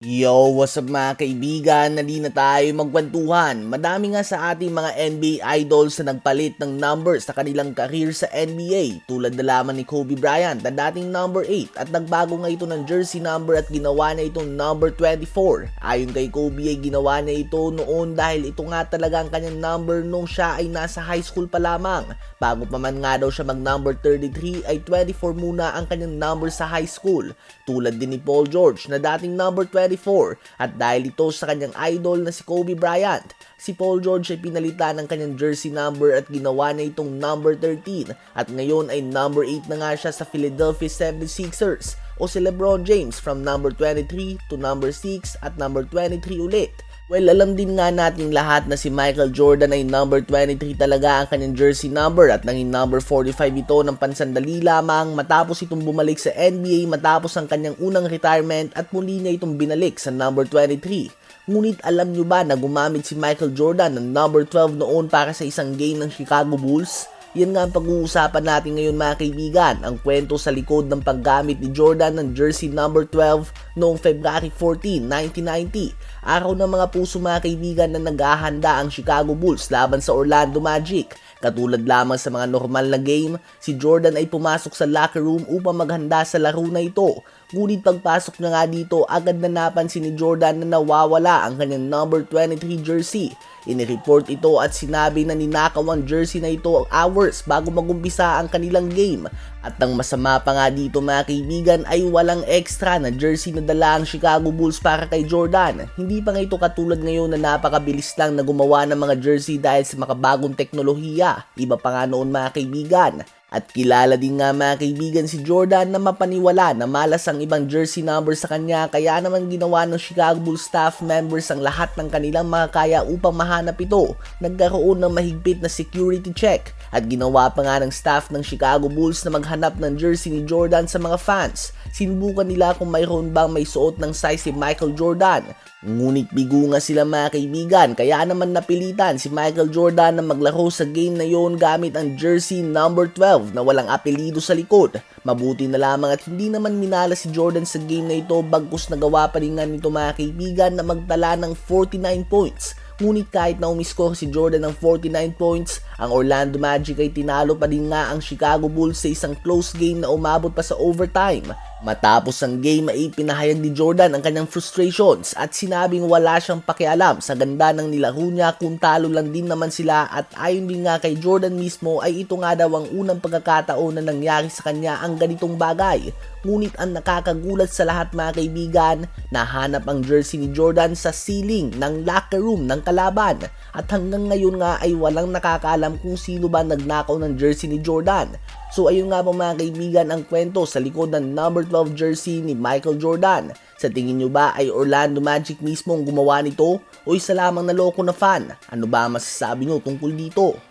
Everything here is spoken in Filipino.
Yo, what's up mga kaibigan? Nali na tayo magkwentuhan. Madami nga sa ating mga NBA idols na nagpalit ng numbers sa kanilang career sa NBA tulad na lamang ni Kobe Bryant na dating number 8 at nagbago nga ito ng jersey number at ginawa na itong number 24. Ayon kay Kobe ay ginawa na ito noon dahil ito nga talaga ang kanyang number nung siya ay nasa high school pa lamang. Bago pa man nga daw siya mag number 33 ay 24 muna ang kanyang number sa high school. Tulad din ni Paul George na dating number 24 at dahil ito sa kanyang idol na si Kobe Bryant, si Paul George ay pinalitan ng kanyang jersey number at ginawa na itong number 13 at ngayon ay number 8 na nga siya sa Philadelphia 76ers o si Lebron James from number 23 to number 6 at number 23 ulit. Well, alam din nga natin lahat na si Michael Jordan ay number 23 talaga ang kanyang jersey number at naging number 45 ito ng pansandali lamang matapos itong bumalik sa NBA matapos ang kanyang unang retirement at muli niya itong binalik sa number 23. Ngunit alam nyo ba na gumamit si Michael Jordan ng number 12 noon para sa isang game ng Chicago Bulls? Yan nga ang pag-uusapan natin ngayon mga kaibigan, ang kwento sa likod ng paggamit ni Jordan ng jersey number 12 noong February 14, 1990. Araw ng mga puso mga kaibigan na naghahanda ang Chicago Bulls laban sa Orlando Magic. Katulad lamang sa mga normal na game, si Jordan ay pumasok sa locker room upang maghanda sa laro na ito. Ngunit pagpasok niya nga dito, agad na napansin ni Jordan na nawawala ang kanyang number 23 jersey. Inireport ito at sinabi na ninakaw ang jersey na ito hours bago magumpisa ang kanilang game. At ang masama pa nga dito mga kaibigan ay walang extra na jersey na dala ang Chicago Bulls para kay Jordan. Hindi pa nga ito katulad ngayon na napakabilis lang na gumawa ng mga jersey dahil sa makabagong teknolohiya. Iba pa nga noon mga kaibigan. At kilala din nga mga kaibigan si Jordan na mapaniwala na malas ang ibang jersey number sa kanya kaya naman ginawa ng Chicago Bulls staff members ang lahat ng kanilang makakaya upang mahanap ito. Nagkaroon ng mahigpit na security check at ginawa pa nga ng staff ng Chicago Bulls na maghanap ng jersey ni Jordan sa mga fans. Sinubukan nila kung mayroon bang may suot ng size si Michael Jordan. Ngunit bigo nga sila mga kaibigan kaya naman napilitan si Michael Jordan na maglaro sa game na yon gamit ang jersey number 12 na walang apelido sa likod. Mabuti na lamang at hindi naman minala si Jordan sa game na ito bagkus nagawa pa rin nga nito mga kaibigan na magtala ng 49 points. Ngunit kahit na umiskor si Jordan ng 49 points, ang Orlando Magic ay tinalo pa din nga ang Chicago Bulls sa isang close game na umabot pa sa overtime. Matapos ang game ay pinahayag ni Jordan ang kanyang frustrations at sinabing wala siyang pakialam sa ganda ng nilaro niya kung talo lang din naman sila at ayon din nga kay Jordan mismo ay ito nga daw ang unang pagkakataon na nangyari sa kanya ang ganitong bagay. Ngunit ang nakakagulat sa lahat mga kaibigan, nahanap ang jersey ni Jordan sa ceiling ng locker room ng kalaban at hanggang ngayon nga ay walang nakakaalam kung sino ba nagnakaw ng jersey ni Jordan. So ayun nga po mga kaibigan ang kwento sa likod ng number 12 jersey ni Michael Jordan. Sa tingin nyo ba ay Orlando Magic mismo ang gumawa nito o isa lamang na loko na fan? Ano ba masasabi nyo tungkol dito?